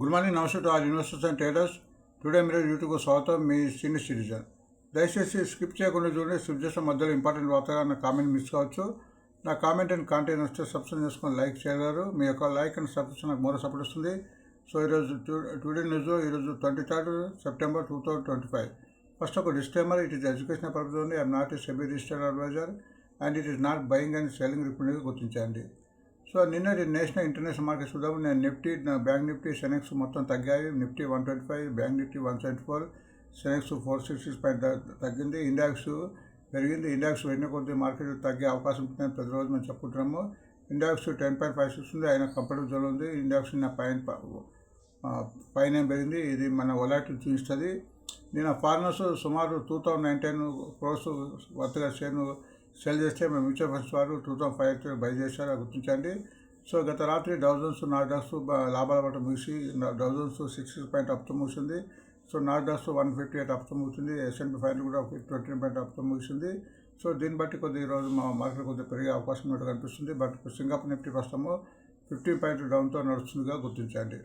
Good morning నమస్తే to all investors and traders today మీరు YouTube స్వాగతం. మీ సీనియర్ సిటిజన్. దయచేసి స్కిప్ చేయకుండా చూడండి. స్కిప్ చేసిన మధ్యలో ఇంపార్టెంట్ వార్తగా నా కామెంట్ మిస్ కావచ్చు. నా కామెంట్ అండ్ కాంటెంట్ వస్తే సబ్స్క్రైబ్ చేసుకొని లైక్ చేయగలరు. మీ యొక్క లైక్ అండ్ సబ్స్క్రిప్షన్ నాకు మరో సపోర్ట్ వస్తుంది. సో ఈరోజు టుడే న్యూస్ ఈరోజు twenty third September two thousand twenty five. First ఒక disclaimer it is education purpose ఉంది I'm not a SEBI registered advisor. And it is not buying and selling రిపీట్గా గుర్తించండి. So నిన్న national international market చూద్దాం నేను Nifty నా bank Nifty Sensex మొత్తం తగ్గాయి. Nifty one twenty five bank Nifty one seventy four Sensex four sixty point తగ్గింది. ఇండాక్స్ పెరిగింది. ఇండాక్స్ వెళ్ళిన కొద్ది మార్కెట్ తగ్గే అవకాశం ఉంటుందని ప్రతిరోజు మేము చెప్పుకుంటున్నాము. ఇండాక్స్ టెన్ పాయింట్ ఫైవ్ సిక్స్ ఉంది. ఆయన కంఫర్టబుల్ జోన్ ఉంది. ఇండాక్స్ నా పైన పైన పెరిగింది? ఇది మన ఒలాటిల్ చూపిస్తుంది. నేను ఫారినర్స్ సుమారు టూ థౌజండ్ నైన్టీన్ క్రోర్స్ వర్తగా షేర్ను సెల్ చేస్తే మేము మ్యూచువల్ ఫండ్స్ వారు టూ థౌసండ్ ఫైవ్ బై చేశారు అది గుర్తించండి. సో గత రాత్రి డౌజన్స్ నాడాక్స్ లాభాల పట్ల ముగిసి డౌజన్స్ సిక్స్ పాయింట్ అప్తో ముగిసింది. So Nasdaq one fifty eight అప్తో ముగిసింది. ఎస్ఎన్పి ఫైవ్ కూడా ట్వంటీ పాయింట్ అప్తో ముగిసింది. సో దీన్ని బట్టి కొద్ది ఈరోజు మా మార్కెట్ కొద్దిగా పెరిగే అవకాశం ఉన్నట్టు కనిపిస్తుంది. బట్ సింగపూర్ నిఫ్టీ ప్రస్తుతము ఫిఫ్టీన్ పాయింట్ డౌన్తో నడుస్తుందిగా గుర్తించండి.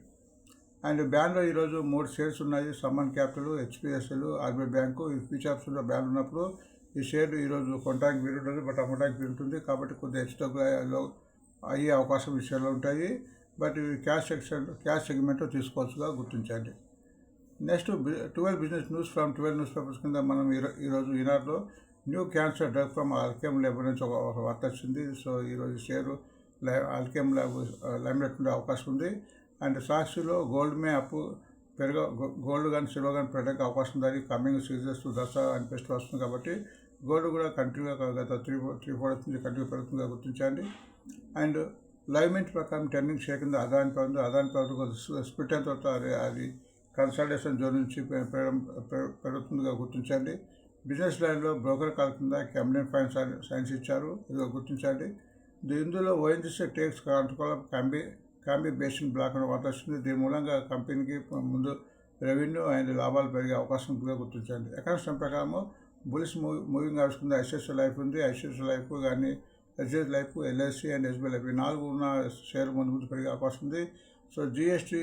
అండ్ బ్యాన్లో ఈరోజు మూడు షేర్స్ ఉన్నాయి. Sammaan capital HPSL RBI bank. ఈ ఫ్యూచర్స్లో బ్యాన్ ఉన్నప్పుడు ఈ షేర్ ఈరోజు కొనడానికి వీలు ఉంటుంది బట్ అమ్మడానికి వీలు ఉంటుంది కాబట్టి కొద్దిగా హెచ్డబ్ల్యూలో అయ్యే అవకాశం ఈ షేర్లో ఉంటాయి. బట్ ఇవి క్యాష్ సెక్షన్ క్యాష్ సెగ్మెంట్లో తీసుకోవచ్చుగా గుర్తించండి. Next twelve business news from twelve news papers కింద మనం ఈరో ఈరోజు ఈనాడులో new cancer drug from Alkem lab నుంచి ఒక వార్త వచ్చింది. సో ఈరోజు షేరు ఆల్కేమ్ ల్యాబ్ లైమ్లెట్ ఉండే అవకాశం ఉంది. అండ్ సాక్షిలో గోల్డ్ మే అప్పు పెరగ గోల్డ్ కానీ సిల్వర్ కానీ పెరగడానికి అవకాశం ఉంది కమింగ్ సీజన్స్ దసరా అని ఫెస్టివల్ వస్తుంది కాబట్టి గోల్డ్ కూడా కంటిన్యూగా గత త్రీ త్రీ ఫోర్ నుంచి కంటిన్యూ పెరుగుతుందిగా గుర్తించండి. అండ్ లైవ్ ప్రకారం టెర్నింగ్ చేయకుండా Adani power Adani power split అయిన తర్వాత అది కన్సల్టేషన్ జోన్ నుంచి పెరుగుతుందిగా గుర్తించండి. బిజినెస్ లైన్లో బ్రోకర్ కాల్ కింద క్యాబినెట్ ఫైన్ సైన్స్ ఇచ్చారు. ఇదిగా గుర్తించండి. ఇందులో ONGC takes control Cambay Cambay basin block అనే వార్త వస్తుంది. దీని మూలంగా కంపెనీకి ముందు రెవెన్యూ అండ్ లాభాలు పెరిగే అవకాశం ఉంటుందిగా గుర్తించండి. ఎకనామిక్స్ ప్రకారము బులిస్ మూవీ మూవింగ్ హౌస్ కింద ఐసిఐసి లైఫ్ ఉంది. ఐసిఐసి లైఫ్ కానీ HDFC life LIC and SBI life ఈ నాలుగు ఉన్న షేర్ ముందు ముందు పెరిగే అవకాశం ఉంది. సో జిఎస్టీ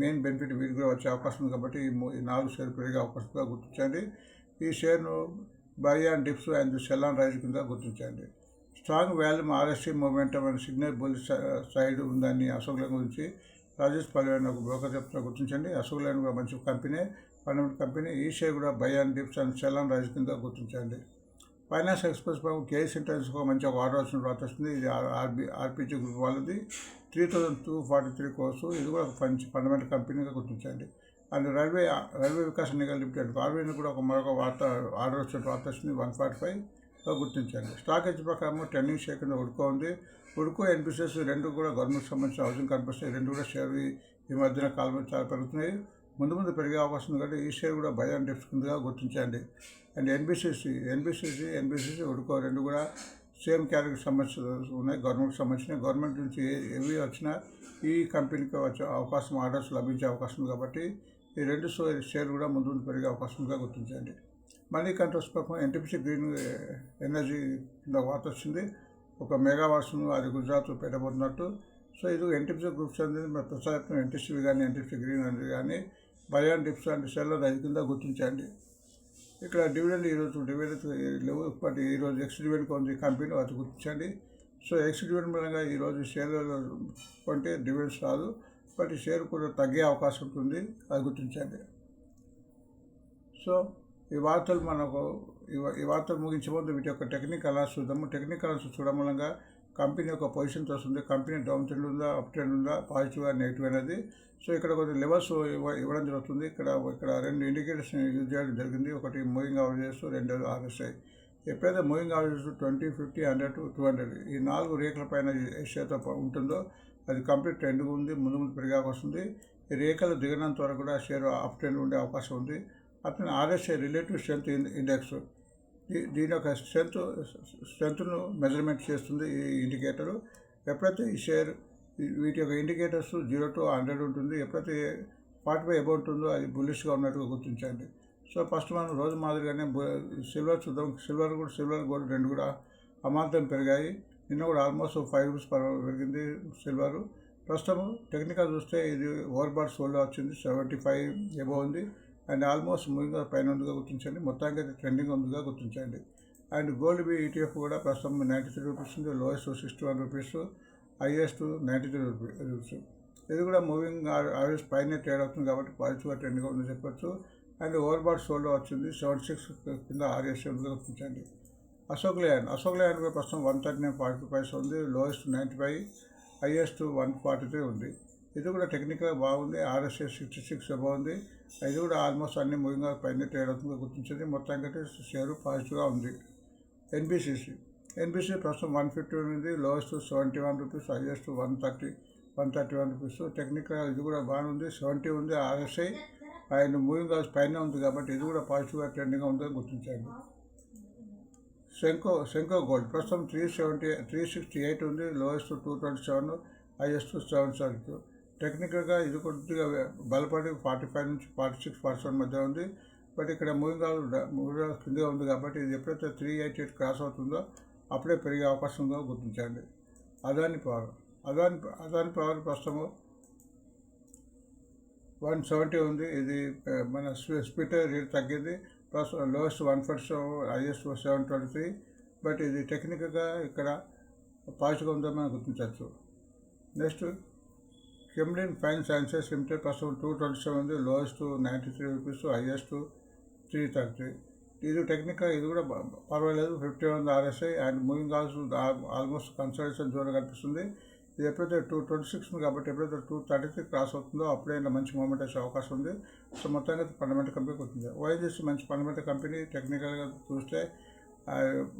మెయిన్ బెనిఫిట్ వీటికి కూడా వచ్చే అవకాశం ఉంది కాబట్టి ఈ నాలుగు షేర్ పెరిగే అవకాశంగా గుర్తించండి. ఈ షేర్ను buy and dips and sell and rise కింద గుర్తించండి. Strong volume RSI momentum and signal bull side ఉందని అశోక్ లైన్ గురించి రాజేష్ పల్లెని ఒక బ్రోకర్ చెప్తున్నా గుర్తించండి. అశోక్ లైన్ కూడా మంచి కంపెనీ. ఫండమెంటల్ కంపెనీ ఈ కూడా buy and dips and sell and rise కింద గుర్తించండి. ఫైనాన్స్ ఎక్స్ప్రెస్ ప్రభుత్వం కేఎస్ ఇంటర్నెస్ ఒక మంచి ఒక ఆర్డర్ వచ్చిన తర్వాత వస్తుంది ఇది ఆర్బీ ఆర్పీజీ గ్రూప్ వాళ్ళది. Three thousand two forty three crores. ఇది కూడా ఒక మంచి ఫండమెంటల్ కంపెనీగా గుర్తించండి. And railway railway Vikas Nigam limited ఆర్వీని కూడా ఒక మరొక వార్త ఆర్డర్ వచ్చిన వార్త వస్తుంది వన్ ఫార్టీ ఫైవ్ గుర్తించండి. స్టాక్ హెచ్ ప్రకారం టెన్నింగ్ షేర్ కింద ఉడుకో ఉంది. ఉడుకో ఎన్పిసిఎస్ రెండు కూడా గవర్నమెంట్ సంబంధించిన హౌసింగ్ కనిపిస్తాయి. రెండు కూడా షేర్ ఈ మధ్యన కాలం చాలా పెరుగుతున్నాయి. ముందు ముందు పెరిగే అవకాశం ఉంది కాబట్టి ఈ షేర్ కూడా బై అండ్ డిప్స్ కిందగా గుర్తించండి అండ్ ఎన్బిసిసి ఎన్బిసిసి ఎన్బిసిసి ఉడుకో రెండు కూడా సేమ్ కేటగిరీ సంబంధించిన ఉన్నాయి. గవర్నమెంట్కి సంబంధించిన గవర్నమెంట్ నుంచి ఏవి వచ్చినా ఈ కంపెనీకి వచ్చే అవకాశం ఆర్డర్స్ లభించే అవకాశం ఉంది కాబట్టి ఈ రెండు షేర్ కూడా ముందు ముందు పెరిగే అవకాశంగా గుర్తించండి. మనీ కంట్రోల్స్ ప్రకారం ఎన్టీపీసీ గ్రీన్ ఎనర్జీ కింద వార్త వచ్చింది. ఒక మెగా అది గుజరాత్లో పెట్టబోతున్నట్టు. సో ఇది ఎన్టీపీసీ గ్రూప్స్ అనేది ప్రసారం ఎన్టీసీ కానీ ఎన్టీపీసీ గ్రీన్ అనేది కానీ బయాన్ డిప్స్ అండ్ సెల్లర్ రైతు కింద గుర్తించండి. ఇక్కడ డివిడెండ్ ఈరోజు డివిడెండ్ లేవు బట్ ఈరోజు ఎక్స్ డివిడెండ్ కొంచెం కంపెనీ అది గుర్తించండి. సో ఎక్స్ డివిడెండ్ పరంగా ఈరోజు షేర్లలో కొంటే డివిడెండ్స్ రాదు. బట్ షేర్ కూడా తగ్గే అవకాశం ఉంటుంది. అది గుర్తించండి. సో ఈ వార్తలు మనకు ఈ వార్తలు ముగించే ముందు వీటి యొక్క టెక్నికల్ అలా చూద్దాము. టెక్నిక్ అలా చూడడం మూలంగా కంపెనీ యొక్క పొజిషన్ వస్తుంది కంపెనీ డౌన్ ట్రెండ్ ఉందా అప్ ట్రెండ్ ఉందా పాజిటివ్ నెగిటివ్ అనేది. సో ఇక్కడ కొన్ని లెవెల్స్ ఇవ్వడం జరుగుతుంది. ఇక్కడ ఇక్కడ రెండు ఇండికేటర్స్ యూజ్ చేయడం జరిగింది. ఒకటి మూవింగ్ అవరేజెస్ రెండు ఆర్ఎస్ఐ ఎప్పుడైతే moving averages twenty fifty hundred to two hundred ఈ నాలుగు రేఖల పైన షేర్తో ఉంటుందో అది కంప్లీట్ ట్రెండ్ ఉంది ముందు ముందు పెరిగాక వస్తుంది. ఈ రేఖలు దిగినంత వరకు కూడా షేర్ అప్ ట్రెండ్ ఉండే అవకాశం ఉంది. అతను ఆర్ఎస్ఐ రిలేటివ్ స్ట్రెంత్ ఇండెక్స్. దీని యొక్క స్ట్రెంత్ స్ట్రెంత్ను మెజర్మెంట్ చేస్తుంది ఈ ఇండికేటరు. ఎప్పుడైతే ఈ షేర్ వీటి యొక్క ఇండికేటర్స్ జీరో టు హండ్రెడ్ ఉంటుంది ఎప్పుడైతే ఫార్టీ ఫైవ్ అబౌట్ ఉంటుందో అది బుల్లిష్గా ఉన్నట్టుగా గుర్తించండి. సో ఫస్ట్ మనం రోజు మాదిరిగానే సిల్వర్ చూద్దాం. సిల్వర్ కూడా సిల్వర్ గోల్డ్ రెండు కూడా అమాంతం పెరిగాయి. నిన్న కూడా ఆల్మోస్ట్ ఫైవ్ రూపీస్ పర్ పెరిగింది సిల్వరు. ప్రస్తుతం టెక్నికల్ చూస్తే ఇది ఓవర్ బార్ సోల్లో వచ్చింది సెవెంటీ ఫైవ్ ఎబో ఉంది. అండ్ ఆల్మోస్ట్ మూవింగ్ పైన ఉందిగా గుర్తించండి. మొత్తానికి అయితే ట్రెండింగ్ ఉందిగా గుర్తించండి. అండ్ గోల్డ్ బి ఈటీఎఫ్ కూడా ప్రస్తుతం నైంటీ త్రీ రూపీస్ ఉంది. Lowest sixty one rupees highest ninety three rupees. ఇది కూడా మూవింగ్ యావరేజ్ పైన ట్రేడ్ అవుతుంది కాబట్టి పాజిటివ్గా ట్రెండ్గా ఉందని చెప్పొచ్చు. అండ్ ఓవర్ బార్ సోల్లో వచ్చింది. సెవెంటీ సిక్స్ కింద ఆర్ఎస్ ఉందిగా గుర్తించండి. అశోక్ లేన్ అశోక్ లేన్ కూడా ప్రస్తుతం one thirty nine forty five ఉంది. Lowest ninety five highest one forty three ఉంది. ఇది కూడా టెక్నికల్గా బాగుంది. ఆర్ఎస్ఎస్ సిక్స్టీ సిక్స్ బాగుంది. ఇది కూడా ఆల్మోస్ట్ అన్ని మూవింగ్ పైన ట్రేడ్ అవుతుందో గుర్తించింది. మొత్తం కంటే షేరు పాజిటివ్గా ఉంది. ఎన్బిసిసి ఎన్బిసి ప్రస్తుతం వన్ ఫిఫ్టీ ఉంది. Lowest seventy one rupees highest one thirty one thirty one rupees technical ఇది కూడా బాగుంది సెవెంటీ ఉంది ఆర్ఎస్ఐ ఆయన మూవింగ్ హౌస్ పైన ఉంది కాబట్టి ఇది కూడా పాజిటివ్గా ట్రెండింగ్గా ఉందని గుర్తించండి శంకో శంకో గోల్డ్ ప్రస్తుతం three seventy three sixty eight ఉంది. Lowest two twenty seven highest seven seven టెక్నికల్గా ఇది కొద్దిగా బలపడి ఫార్టీ ఫైవ్ నుంచి ఫార్టీ సిక్స్ ఫార్టీ సెవెన్ మధ్య ఉంది. బట్ ఇక్కడ మూవింగ్ మూవింగ్ కింద ఉంది కాబట్టి ఇది ఎప్పుడైతే త్రీ ఎయిట్ ఎయిట్ క్రాస్ అవుతుందో అప్పుడే పెరిగే అవకాశం ఉందో గుర్తించండి. అదాని పవర్ అదాని అదాని పవర్ ప్రస్తుతము వన్ సెవెంటీ ఉంది. ఇది మన స్పీడ్ రేట్ తగ్గింది. Plus lowest one first highest seven twenty three. But ఇది టెక్నికల్గా ఇక్కడ పాజిటివ్గా ఉందో మనం గుర్తించవచ్చు. Next Camlin fine sciences limited ప్రస్తుతం టూ ట్వంటీ సెవెన్ ఉంది lowest ninety three rupees highest three thirty ఇది టెక్నికల్ ఇది కూడా పర్వాలేదు fifty one RSI and moving ఆల్స్ almost consultation zone కనిపిస్తుంది. ఇది ఎప్పుడైతే టూ ట్వంటీ సిక్స్ కాబట్టి ఎప్పుడైతే టూ థర్టీ త్రీ క్రాస్ అవుతుందో అప్పుడే ఇలా మంచి మూమెంట్ వచ్చే అవకాశం ఉంది. సో మొత్తానికి ఫండమెంటల్ కంపెనీ వస్తుంది వైజెస్ మంచి ఫండమెంటల్ కంపెనీ టెక్నికల్గా చూస్తే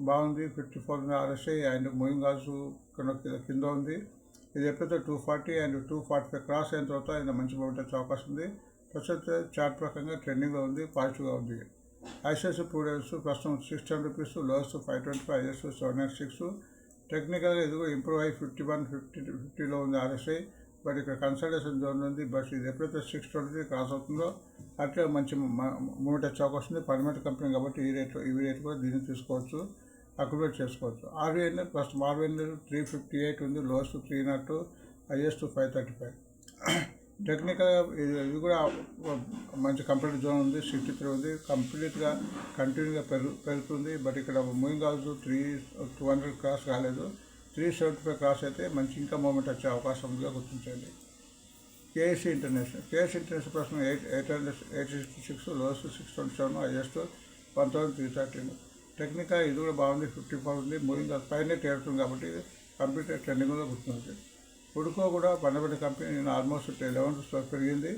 బాగుంది. Fifty four RSI and moving ఆల్స్ కింద ఉంది. ఇది ఎప్పుడైతే two forty and two forty five cross అయిన తర్వాత ఇది మంచి మూమెంట్ వచ్చే అవకాశం ఉంది. ప్రస్తుత చార్ట్ ప్రకారంగా ట్రెండింగ్లో ఉంది పాజిటివ్గా ఉంది. ఐసిఐసి ప్రూడెన్స్ ప్రస్తుతం six ten rupees lowest five twenty five is seven nine six. టెక్నికల్గా ఇది కూడా ఇంప్రూవ్ అయ్యి ఫిఫ్టీ వన్ ఫిఫ్టీ ఫిఫ్టీలో ఉంది ఆర్ఎస్ఐ. బట్ ఇక్కడ కన్సల్టేషన్ జోన్ ఉంది. బట్ ఇది ఎప్పుడైతే సిక్స్ ట్వంటీ క్రాస్ అవుతుందో అట్లా మంచి మూమెంట్ వచ్చే అవకాశం ఉంది. పర్మనెంట్ కంపెనీ కాబట్టి ఈ రేట్ ఈ రేట్ కూడా దీన్ని తీసుకోవచ్చు. అక్యుపేట్ చేసుకోవచ్చు. ఆర్వీఎన్ ప్రస్తుతం ఆర్వీఎన్ త్రీ ఫిఫ్టీ ఎయిట్ ఉంది lowest three naught highest five thirty five. Technical ఇది కూడా మంచి కంప్లీట్ జోన్ ఉంది సిక్స్టీ త్రీ ఉంది కంప్లీట్గా కంటిన్యూగా పెరుగు పెరుగుతుంది. బట్ ఇక్కడ moving house three two hundred cross కాలేదు. త్రీ సెవెంటీ ఫైవ్ క్రాస్ అయితే మంచి ఇంకా మూమెంట్ వచ్చే అవకాశం ఉందిగా గుర్తించండి. కేఎస్సీ ఇంటర్నేషనల్ కేఎస్సీ ఇంటర్నేషనల్ ప్రస్తుతం eight eight hundred eight sixty six lowest six twenty seven highest one thousand three thirteen. Technical ఇది కూడా బాగుంది ఫిఫ్టీ ఫోర్ ఉంది మూవింగ్ పైన తేరుతుంది కాబట్టి కంప్యూటర్ ట్రెండింగ్లో గుర్తుంది ఉడుకో కూడా పండబెట్ట కంపెనీ నేను ఆల్మోస్ట్ లెవెన్ రూపీస్ పెరిగింది.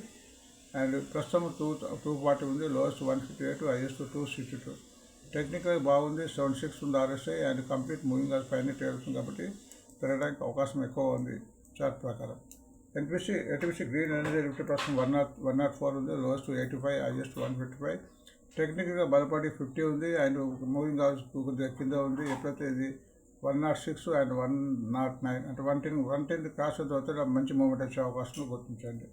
అండ్ ప్రస్తుతం టూ టూ ఫార్టీ ఉంది lowest one fifty eight highest two sixty two. Technical బాగుంది సెవెన్ సిక్స్ ఉంది ఆర్ఎస్ఐ అండ్ కంప్లీట్ మూవింగ్ అది పైన తేలుతుంది కాబట్టి పెరగడానికి అవకాశం ఎక్కువ ఉంది చార్ట్ ప్రకారం. NPC NPC green energy limited ప్రస్తుతం one naught one naught four ఉంది lowest eighty five highest one fifty five. టెక్నికల్గా బలపడి ఫిఫ్టీ ఉంది అండ్ మూవింగ్ హౌస్ కొద్దిగా కింద ఉంది. ఎప్పుడైతే ఇది one naught six and one naught nine అంటే one ten one ten cross అయిన తర్వాత మంచి మూమెంట్ వచ్చే అవకాశం గుర్తించండి.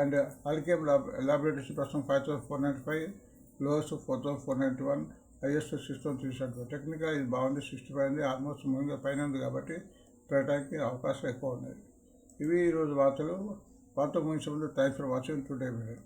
అండ్ అల్కేమ్ లాబ్ ల్యాబొరేటరీస్ ప్రస్తుతం five thousand four ninety five lowest four thousand four ninety one highest six thousand three seventy five technical ఇది బాగుంది సిక్స్టీ ఫైవ్ ఉంది ఆల్మోస్ట్ ముందుగా పైన ఉంది కాబట్టి పెట్టడానికి అవకాశం ఎక్కువ ఉన్నది. ఇవి ఈరోజు వార్తలు. వార్త ముగించే ముందు thanks for watching today video